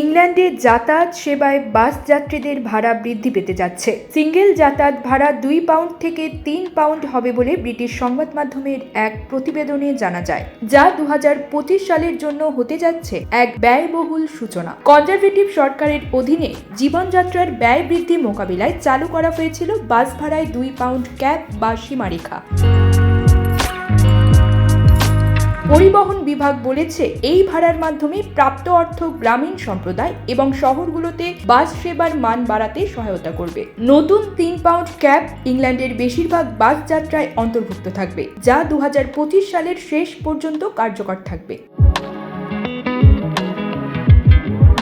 ইংল্যান্ডে যাতায়াত সেবায় বাস যাত্রীদের ভাড়া বৃদ্ধি পেতে যাচ্ছে। সিঙ্গেল যাতায়াত ভাড়া দুই পাউন্ড থেকে তিন পাউন্ড হবে বলে ব্রিটিশ সংবাদ মাধ্যমের এক প্রতিবেদনে জানা যায়, যা দু হাজার পঁচিশ সালের জন্য হতে যাচ্ছে এক ব্যয়বহুল সূচনা। কনজারভেটিভ সরকারের অধীনে জীবনযাত্রার ব্যয় বৃদ্ধি মোকাবিলায় চালু করা হয়েছিল বাস ভাড়ায় দুই পাউন্ড ক্যাপ বা সীমারেখা। পরিবহন বিভাগ বলেছে, এই ভাড়ার মাধ্যমে প্রাপ্ত অর্থ গ্রামীণ সম্প্রদায় এবং শহরগুলোতে বাস সেবার মান বাড়াতে সহায়তা করবে। নতুন তিন পাউন্ড ক্যাব ইংল্যান্ডের বেশিরভাগ বাস যাত্রায় অন্তর্ভুক্ত থাকবে, যা দু হাজার পঁচিশ সালের শেষ পর্যন্ত কার্যকর থাকবে।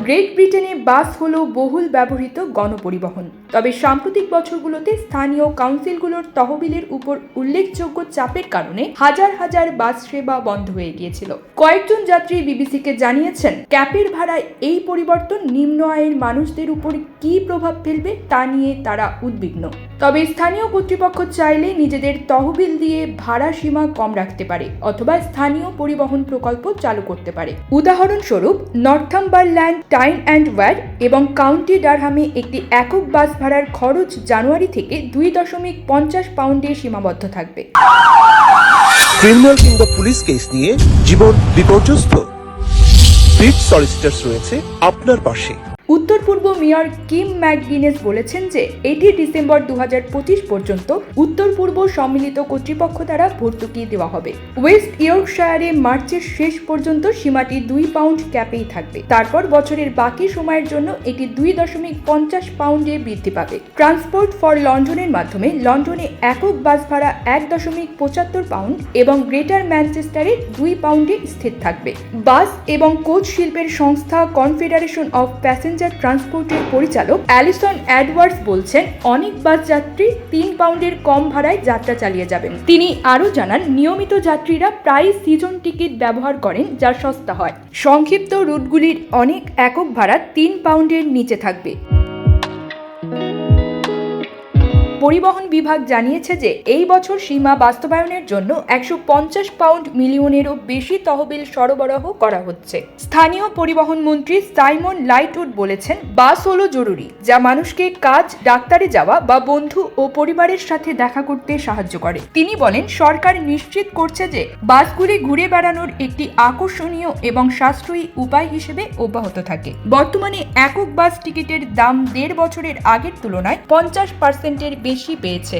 গ্রেট ব্রিটেনে বাস হলো বহুল ব্যবহৃত গণপরিবহন। তবে সাম্প্রতিক বছরগুলোতে স্থানীয় কাউন্সিলগুলোর তহবিলের উপর উল্লেখযোগ্য চাপের কারণে হাজার হাজার বাস সেবা বন্ধ হয়ে গিয়েছিল। কয়েকজন যাত্রী বিবিসিকে জানিয়েছেন, ক্যাপের ভাড়ায় এই পরিবর্তন নিম্ন আয়ের মানুষদের উপর কী প্রভাব ফেলবে তা নিয়ে তারা উদ্বিগ্ন। তবে স্থানীয় কর্তৃপক্ষ চাইলে নিজেদের তহবিল দিয়ে ভাড়া সীমা কম রাখতে পারে অথবা স্থানীয় পরিবহন প্রকল্প চালু করতে পারে। উদাহরণস্বরূপ, নর্থাম্বারল্যান্ড টাইম অ্যান্ড ওয়্যার এবং কাউন্টি ডারহামে একটি একক বাস ভাড়ার খরচ জানুয়ারি থেকে দুই দশমিক পঞ্চাশ পাউন্ডে সীমাবদ্ধ থাকবে। ক্রিমিনাল কিংবা পুলিশ কেস নিয়ে জীবন বিপর্যস্ত। রয়েছে আপনার পাশে। উত্তর পূর্ব মেয়র কিম ম্যাকগিনেস বলেছেন যে এটি ডিসেম্বর দু হাজার পঁচিশ পর্যন্ত উত্তর পূর্ব সম্মিলিত কর্তৃপক্ষ দ্বারা ভর্তুকি দেওয়া হবে। ওয়েস্ট ইয়র্কশায়ারে মার্চের শেষ পর্যন্ত সীমাটি দুই পাউন্ড ক্যাপেই থাকবে। তারপর বছরের বাকি সময়ের জন্য এটি দুই দশমিক পঞ্চাশ পাউন্ডে বৃদ্ধি পাবে। ট্রান্সপোর্ট ফর লন্ডনের মাধ্যমে লন্ডনে একক বাস ভাড়া এক দশমিক পঁচাত্তর পাউন্ড এবং গ্রেটার ম্যানচেস্টারে দুই পাউন্ডে স্থির থাকবে। বাস এবং কোচ শিল্পের সংস্থা কনফেডারেশন অফ প্যাসেঞ্জার ট্রান্সপোর্টের পরিচালক অ্যালিসন অ্যাডওয়ার্ডস বলছেন, অনেক বাস যাত্রী তিন পাউন্ডের কম ভাড়ায় যাত্রা চালিয়ে যাবেন। তিনি আরও জানান, নিয়মিত যাত্রীরা প্রায় সিজন টিকিট ব্যবহার করেন, যা সস্তা হয়। সংক্ষিপ্ত রুটগুলির অনেক একক ভাড়া তিন পাউন্ডের নিচে থাকবে। পরিবহন বিভাগ জানিয়েছে যে এই বছর সীমা বাস্তবায়নের জন্য একশো পঞ্চাশ পাউন্ড মিলিয়নেরও বেশি তহবিল সরবরাহ করা হচ্ছে। স্থানীয় পরিবহন মন্ত্রী সাইমন লাইটউড বলেছেন, বাস হলো জরুরি, যা মানুষকে কাজ, ডাক্তারে যাওয়া বা বন্ধু ও পরিবারের সাথে দেখা করতে সাহায্য করে। তিনি বলেন, সরকার নিশ্চিত করছে যে বাসগুলি ঘুরে বেড়ানোর একটি আকর্ষণীয় এবং সাশ্রয়ী উপায় হিসেবে অব্যাহত থাকে। বর্তমানে একক বাস টিকিটের দাম দেড় বছরের আগের তুলনায় পঞ্চাশ পার্সেন্টের বেশি পেয়েছে।